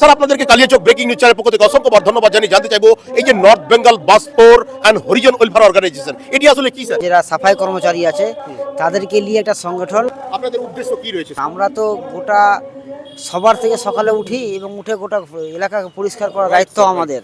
Sir আপনাদেরকে Kaliachak breaking news channel পক্ষ থেকে অসংখ্যবার ধন্যবাদ জানিয়ে জানতে চাইব এই যে North Bengal Bastar and Harijan welfare organisation এটি আসলে কি স্যার? যারা সাফাই কর্মচারী আছে তাদেরকে নিয়ে একটা সংগঠন। আপনাদের উদ্দেশ্য কি রয়েছে আমরা তো গোটা সবার থেকে সকালে উঠি এবং উঠে গোটা এলাকা পরিষ্কার করার দায়িত্ব আমাদের।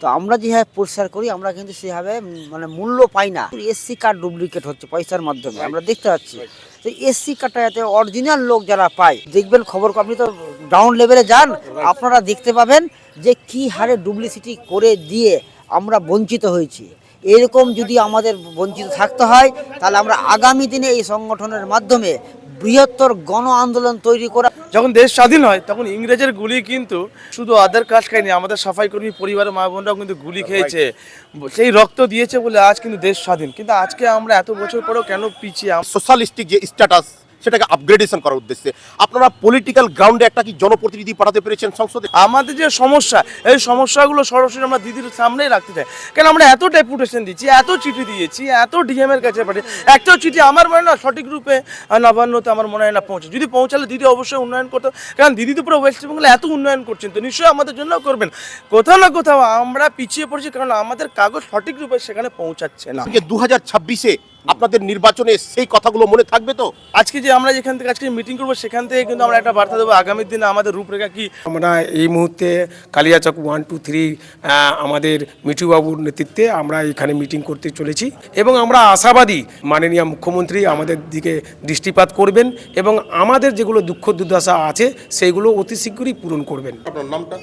তো আমরা যেভাবে পরিষ্কার করি আমরা কিন্তু সেভাবে মানে মূল্য পাই না। এসসি কার্ড ডুপ্লিকেট হচ্ছে পয়সার মাধ্যমে আমরা দেখতে পাচ্ছি। তো এসসি কার্ডটা যাতে অরিজিনাল লোক যারা পায় দেখবেন খবর আপনি তো ডাউন লেভেলে যান আপনারা দেখতে পাবেন যে কি হারে ডুপ্লিসিটি করে দিয়ে আমরা বঞ্চিত হয়েছি। এরকম যদি আমাদের বঞ্চিত থাকতে হয় তাহলে আমরা আগামী দিনে এই সংগঠনের মাধ্যমে বৃহত্তর গণ আন্দোলন তৈরি করা যখন দেশ স্বাধীন হয় তখন ইংরেজের গুলি কিন্তু শুধু আদার কাজ খায়নি আমাদের সাফাই কর্মী পরিবারের মা বোনরাও কিন্তু গুলি খেয়েছে। সেই রক্ত দিয়েছে বলে আজ কিন্তু দেশ স্বাধীন। কিন্তু আজকে আমরা এত বছর পরেও কেন পিছিয়ে সোশ্যালিস্টিক যে স্ট্যাটাস সেটাকে আপগ্রেডেশন করার উদ্দেশ্যে। আপনারা পলিটিক্যাল গ্রাউন্ডে একটা কি জনপ্রতিনিধি পাঠাতে পেরেছেন সংসদে? আমাদের যে সমস্যা এই সমস্যাগুলো সরাসরি আমরা দিদির সামনেই রাখতে চাই। কেন আমরা এত ডেপুটেশন দিচ্ছি এত চিঠি দিয়েছি এত ডিএম এর কাছে পাঠিয়ে একটাও চিঠি আমার মনে হয় না সঠিক রূপে নবান্নতে আমার মনে হয় না পৌঁছে। যদি পৌঁছালে দিদি অবশ্যই উন্নয়ন করতো কারণ দিদি তো পুরো ওয়েস্ট বেঙ্গলে এত উন্নয়ন করছেন তো নিশ্চয়ই আমাদের জন্য করবেন। কোথাও না কোথাও আমরা পিছিয়ে পড়ছি কারণ আমাদের কাগজ সঠিক রূপে সেখানে পৌঁছাচ্ছে না। দু হাজার ছাব্বিশে আপনাদের নির্বাচনে সেই কথাগুলো মনে থাকবে তো? আজকে যে আমরা যেখান থেকে আজকে মিটিং করব সেখান থেকে কিন্তু আমরা একটা বার্তা দেবো। আগামী দিনে আমাদের রূপরেখা কি? আমরা এই মুহূর্তে কালিয়াচক ওয়ান টু থ্রি আমাদের মিঠুবাবুর নেতৃত্বে আমরা এখানে মিটিং করতে চলেছি। এবং আমরা আশাবাদী মাননীয় মুখ্যমন্ত্রী আমাদের দিকে দৃষ্টিপাত করবেন এবং আমাদের যেগুলো দুঃখ দুর্দশা আছে সেইগুলো অতি শীঘ্রই পূরণ করবেন। আপনার নামটা?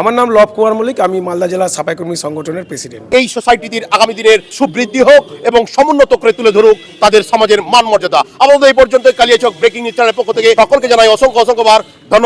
আমার নাম লব কুমার মল্লিক, আমি মালদা জেলা সাফাই কর্মী সংগঠনের প্রেসিডেন্ট এই সোসাইটিটির আগামী দিনের সুবৃদ্ধি হোক এবং সমুন্নত করে তুলে ধরুক তাদের সমাজের মান মর্যাদা। আমাদের এই পর্যন্ত কালিয়াচক ব্রেকিং নিউজ চ্যানেলের পক্ষ থেকে সকলকে জানাই অসংখ্য অসংখ্যবার ধন্যবাদ।